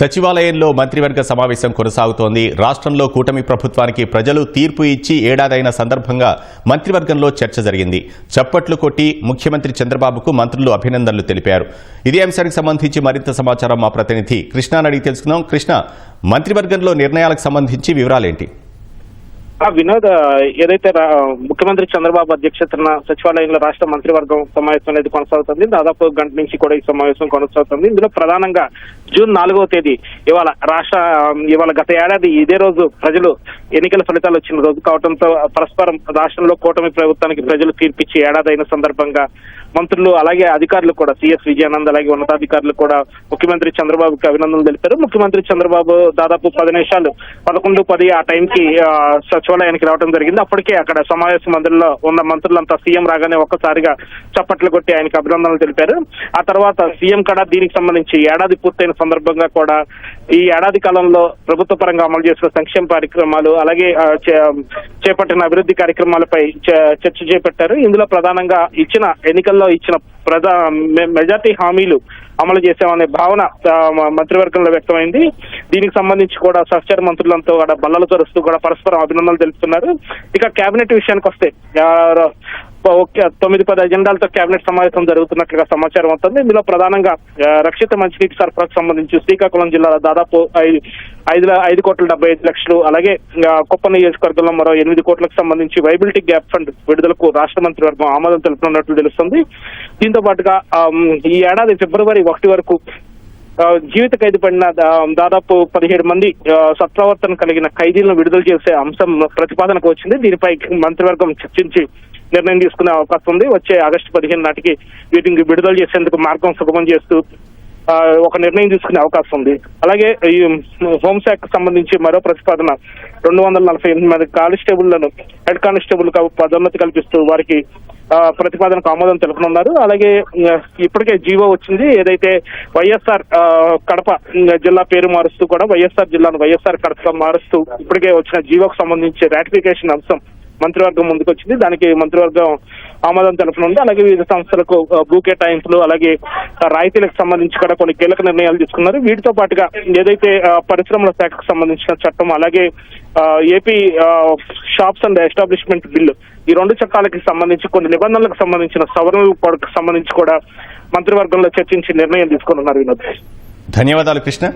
సచివాలయంలో మంత్రివర్గ సమావేశం కొనసాగుతోంది. రాష్ట్రంలో కూటమి ప్రభుత్వానికి ప్రజలు తీర్పు ఇచ్చి ఏడాదైన సందర్భంగా మంత్రివర్గంలో చర్చ జరిగింది. చప్పట్లు కొట్టి ముఖ్యమంత్రి చంద్రబాబుకు మంత్రులు అభినందనలు తెలిపారు. ఇదే అంశానికి సంబంధించి మరింత సమాచారం మా ప్రతినిధి కృష్ణ అడిగి తెలుసుకుందాం. కృష్ణ మంత్రివర్గంలో నిర్ణయాలకు సంబంధించి వివరాలేంటి? ఆ వినోద్ ఏదైతే రా- ముఖ్యమంత్రి చంద్రబాబు అధ్యక్షతన సచివాలయంలో రాష్ట్ర మంత్రివర్గం సమావేశం అనేది కొనసాగుతుంది. దాదాపు గంట నుంచి కూడా ఈ సమావేశం కొనసాగుతుంది. ఇందులో ప్రధానంగా జూన్ నాలుగవ తేదీ ఇవాళ రాష్ట్ర ఇవాళ గత ఏడాది ఇదే రోజు ప్రజలు ఎన్నికల ఫలితాలు వచ్చిన రోజు కావడంతో పరస్పరం రాష్ట్రంలో కూటమి ప్రభుత్వానికి ప్రజలు తీర్పిచ్చి ఏడాది అయిన సందర్భంగా మంత్రులు అలాగే అధికారులు కూడా సిఎస్ విజయానంద్ అలాగే ఉన్నతాధికారులు కూడా ముఖ్యమంత్రి చంద్రబాబుకి అభినందనలు తెలిపారు. ముఖ్యమంత్రి చంద్రబాబు దాదాపు పది నిమిషాలు పదకొండు పది ఆ టైంకి సచివాలయానికి రావడం జరిగింది. అప్పటికే అక్కడ సమావేశ మందిరంలో ఉన్న మంత్రులంతా సీఎం రాగానే ఒక్కసారిగా చప్పట్లు కొట్టి ఆయనకి అభినందనలు తెలిపారు. ఆ తర్వాత సీఎం కూడా దీనికి సంబంధించి ఏడాది పూర్తయిన సందర్భంగా కూడా ఈ ఏడాది కాలంలో ప్రభుత్వ పరంగా అమలు చేసిన సంక్షేమ కార్యక్రమాలు అలాగే చే- చేపట్టిన అభివృద్ధి కార్యక్రమాలపై చ- చర్చ చేపట్టారు. ఇందులో ప్రధానంగా ఇచ్చిన ఎన్నికల్లో ఇచ్చిన ప్రధా మెజార్టీ హామీలు అమలు చేశామనే భావన మంత్రివర్గంలో వ్యక్తమైంది. దీనికి సంబంధించి కూడా సహచర మంత్రులంతా కూడా బల్లలు తరుస్తూ కూడా పరస్పరం అభినందనలు తెలుపుతున్నారు. ఇక కేబినెట్ విషయానికి వస్తే ఓకే తొమ్మిది పది ఎజెండాలతో కేబినెట్ సమావేశం జరుగుతున్నట్లుగా సమాచారం అవుతుంది ఇందులో ప్రధానంగా రక్షిత మంచినీటి సరఫరాకు సంబంధించి శ్రీకాకుళం జిల్లాలో దాదాపు ఐదు ఐదు ఐదు కోట్ల డెబ్బై ఐదు లక్షలు అలాగే కుప్ప నియోజకవర్గంలో మరో ఎనిమిది కోట్లకు సంబంధించి వైబిలిటీ గ్యాప్ ఫండ్ విడుదలకు రాష్ట్ర మంత్రివర్గం ఆమోదం తెలుపుతున్నట్లు తెలుస్తుంది. దీంతో పాటుగా ఈ ఏడాది ఫిబ్రవరి ఒకటి వరకు జీవిత ఖైదు పడిన దాదాపు పదిహేడు మంది సత్ప్రవర్తన కలిగిన ఖైదీలను విడుదల చేసే అంశం ప్రతిపాదనకు వచ్చింది. దీనిపై మంత్రివర్గం చర్చించి నిర్ణయం తీసుకునే అవకాశం ఉంది. వచ్చే ఆగస్టు పదిహేను నాటికి వీటిని విడుదల చేసేందుకు మార్గం సుగమం చేస్తూ ఒక నిర్ణయం తీసుకునే అవకాశం ఉంది. అలాగే ఈ హోంశాఖకు సంబంధించి మరో ప్రతిపాదన రెండు వందల నలభై ఎనిమిది మంది కానిస్టేబుళ్ళను హెడ్ కానిస్టేబుల్ పదోన్నతి కల్పిస్తూ వారికి ప్రతిపాదనకు ఆమోదం తెలుపనున్నారు. అలాగే ఇప్పటికే జీవో వచ్చింది. ఏదైతే వైఎస్ఆర్ కడప జిల్లా పేరు మారుస్తూ కూడా వైఎస్ఆర్ జిల్లాను వైఎస్ఆర్ కడప మారుస్తూ ఇప్పటికే వచ్చిన జీవోకు సంబంధించి రాటిఫికేషన్ అంశం మంత్రివర్గం ముందుకు వచ్చింది దానికి మంత్రివర్గం ఆమోదం తెలుపనుంది అలాగే వివిధ సంస్థలకు భూ కేటాయింపులు అలాగే రాయితీలకు సంబంధించి కూడా కొన్ని కీలక నిర్ణయాలు తీసుకున్నారు. వీటితో పాటుగా ఏదైతే పరిశ్రమల శాఖకు సంబంధించిన చట్టం అలాగే AP shops and establishment bill ఈ రెండు చట్టాలకి సంబంధించి కొన్ని నిబంధనలకు సంబంధించిన సవరణలకు సంబంధించి కూడా మంత్రివర్గంలో చర్చించి నిర్ణయం తీసుకున్నారు వినోద్. ధన్యవాదాలు కృష్ణ.